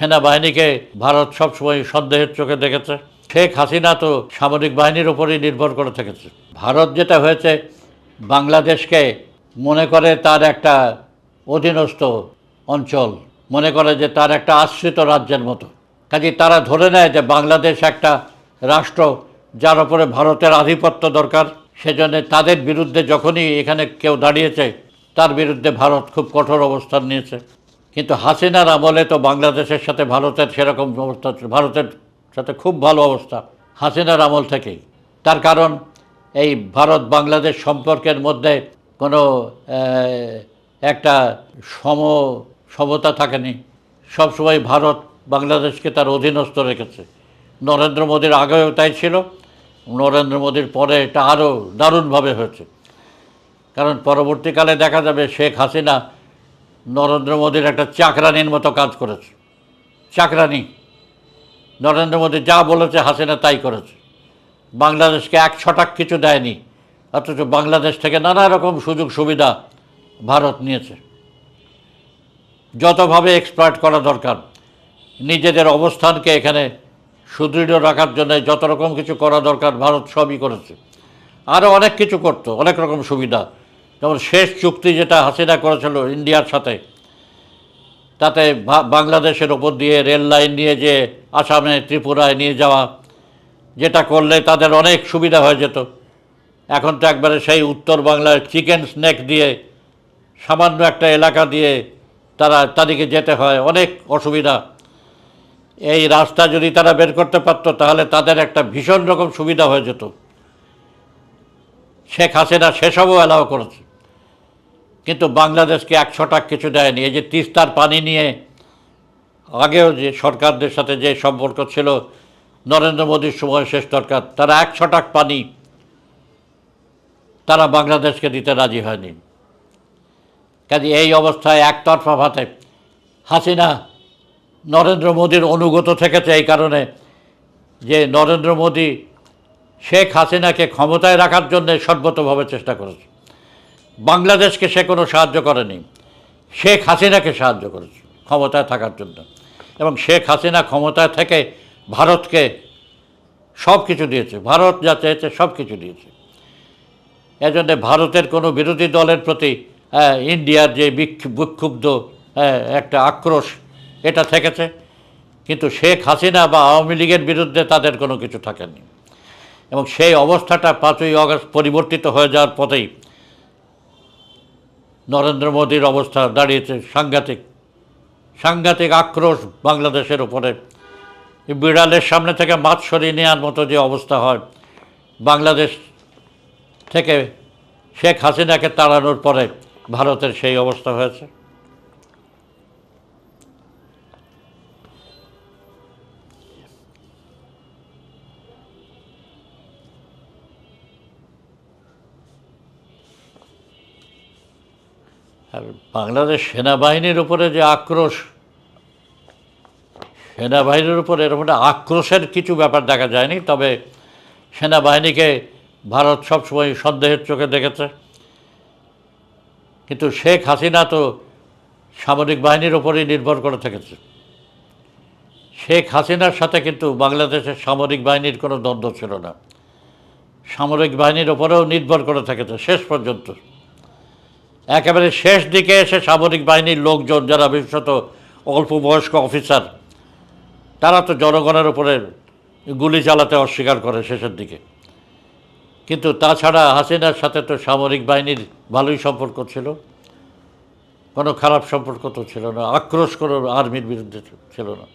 সেনাবাহিনীকে ভারত সবসময় সন্দেহের চোখে দেখেছে। শেখ হাসিনা তো সামরিক বাহিনীর উপরই নির্ভর করে থেকেছে। ভারত যেটা হয়েছে, বাংলাদেশকে মনে করে তার একটা অধীনস্থ অঞ্চল, মনে করে যে তার একটা আশ্রিত রাজ্যের মতো। কাজে তারা ধরে নেয় যে বাংলাদেশ একটা রাষ্ট্র, যার উপরে ভারতের আধিপত্য দরকার। সেজন্য তাদের বিরুদ্ধে যখনই এখানে কেউ দাঁড়িয়েছে, তার বিরুদ্ধে ভারত খুব কঠোর অবস্থান নিয়েছে। কিন্তু হাসিনার আমলে তো বাংলাদেশের সাথে ভারতের সেরকম অবস্থা ভারতের সাথে খুব ভালো অবস্থা হাসিনার আমল থেকেই। তার কারণ, এই ভারত বাংলাদেশ সম্পর্কের মধ্যে কোনো একটা সম, সমতা থাকেনি। সবসময় ভারত বাংলাদেশকে তার অধীনস্থ রেখেছে। নরেন্দ্র মোদীর আগেও তাই ছিল, নরেন্দ্র মোদীর পরে এটা আরও দারুণভাবে হয়েছে। কারণ পরবর্তীকালে দেখা যাবে শেখ হাসিনা নরেন্দ্র মোদীর একটা চাকরানির মতো কাজ করেছে। চাকরানি। নরেন্দ্র মোদী যা বলেছে হাসিনা তাই করেছে। বাংলাদেশকে এক ছটাক কিছু দেয়নি, অথচ বাংলাদেশ থেকে নানা রকম সুযোগ সুবিধা ভারত নিয়েছে। যতভাবে এক্সপ্লয়েট করা দরকার, নিজেদের অবস্থানকে এখানে সুদৃঢ় রাখার জন্য যত রকম কিছু করা দরকার ভারত সবই করেছে। আরও অনেক কিছু করতো, অনেক রকম সুবিধা। যেমন শেষ চুক্তি যেটা হাসিনা করেছিল ইন্ডিয়ার সাথে, তাতে বাংলাদেশের ওপর দিয়ে রেল লাইন নিয়ে যে আসামে ত্রিপুরায় নিয়ে যাওয়া, যেটা করলে তাদের অনেক সুবিধা হয়ে যেত। এখন তো একবারে সেই উত্তর বাংলার চিকেন স্নেক দিয়ে, সামান্য একটা এলাকা দিয়ে তারা তাদেরকে যেতে হয়, অনেক অসুবিধা। এই রাস্তা যদি তারা বের করতে পারতো, তাহলে তাদের একটা ভীষণ রকম সুবিধা হয়ে যেত। শেখ হাসিনা সেসবও অ্যালাউ করেছে। কিন্তু বাংলাদেশকে এক ছটাক কিছু দেয়নি। এই যে তিস্তার পানি নিয়ে আগেও যে সরকারদের সাথে যে সম্পর্ক ছিল, নরেন্দ্র মোদীর সময় শেষ সরকার তারা এক ছটাক পানি তারা বাংলাদেশকে দিতে রাজি হয়নি। কাজে এই অবস্থায় একতরফা ভাতে হাসিনা নরেন্দ্র মোদীর অনুগত থেকেছে এই কারণে যে নরেন্দ্র মোদী শেখ হাসিনাকে ক্ষমতায় রাখার জন্য সর্বতভাবে চেষ্টা করেছে। বাংলাদেশকে সে কোনো সাহায্য করেনি। শেখ হাসিনাকে সাহায্য করেছে ক্ষমতায় থাকার জন্য। এবং শেখ হাসিনা ক্ষমতায় থেকে ভারতকে সব কিছু দিয়েছে। ভারত যা চেয়েছে সব কিছু দিয়েছে। এজন্য ভারতের কোনো বিরোধী দলের প্রতি ইন্ডিয়ার যে বিক্ষ- বিক্ষুব্ধ একটা আক্রোশ, এটা থেকেছে। কিন্তু শেখ হাসিনা বা আওয়ামী লীগের বিরুদ্ধে তাদের কোনো কিছু থাকেনি। এবং সেই অবস্থাটা পাঁচই আগস্ট পরিবর্তিত হয়ে যাওয়ার পথেই নরেন্দ্র মোদীর অবস্থা দাঁড়িয়েছে সাংঘাতিক। সাংঘাতিক আক্রোশ বাংলাদেশের উপরে। বিড়ালের সামনে থেকে মাছ সরিয়ে নেওয়ার মতো যে অবস্থা হয়, বাংলাদেশ থেকে শেখ হাসিনাকে তাড়ানোর পরে ভারতের সেই অবস্থা হয়েছে। আর বাংলাদেশ সেনাবাহিনীর উপরে যে আক্রোশ, সেনাবাহিনীর উপরে এরকম একটা আক্রোশের কিছু ব্যাপার দেখা যায়নি, তবে সেনাবাহিনীকে ভারত সবসময় সন্দেহের চোখে দেখেছে। কিন্তু শেখ হাসিনা তো সামরিক বাহিনীর ওপরই নির্ভর করে থেকেছে। শেখ হাসিনার সাথে কিন্তু বাংলাদেশের সামরিক বাহিনীর কোনো দ্বন্দ্ব ছিল না। সামরিক বাহিনীর ওপরেও নির্ভর করে থেকেছে শেষ পর্যন্ত। একেবারে শেষ দিকে এসে সামরিক বাহিনীর লোকজন যারা বিশেষত অল্প বয়স্ক অফিসার, তারা তো জনগণের উপরে গুলি চালাতে অস্বীকার করে শেষের দিকে। কিন্তু তাছাড়া হাসিনার সাথে তো সামরিক বাহিনীর ভালোই সম্পর্ক ছিল। কোনো খারাপ সম্পর্ক তো ছিল না, আক্রোশ কোনো আর্মির বিরুদ্ধে ছিল না।